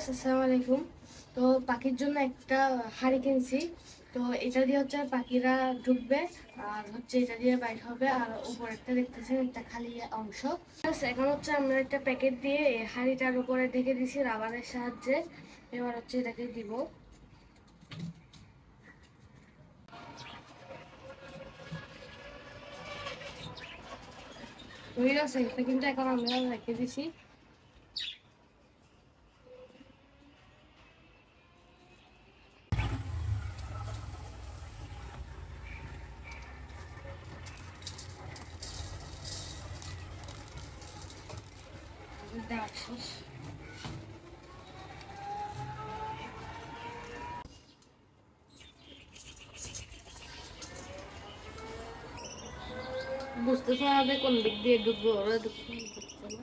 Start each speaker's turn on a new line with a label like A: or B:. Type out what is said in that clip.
A: Viewers আসসালামু আলাইকুম। তো পাখির জন্য একটা হাঁড়ি কিনছি। তো এটা দিয়ে হচ্ছে পাখিরা ঢুকবে, আর হচ্ছে এটা দিয়ে বাইর হবে, আর উপরেরটা দেখতেছেন, একটা খালি অংশ। এখন হচ্ছে আমরা একটা প্যাকেট দিয়ে এই হাঁড়িটার উপরে ঢেকে দিছি রাবারের সাহায্যে। এবার হচ্ছে এটাকে দিব। গেছে এটা কিন্তু এখন আমরা রেখে দিছি। শেষ বুঝতেছে কোন দিক দিয়ে ঢুকবো? ওরা না।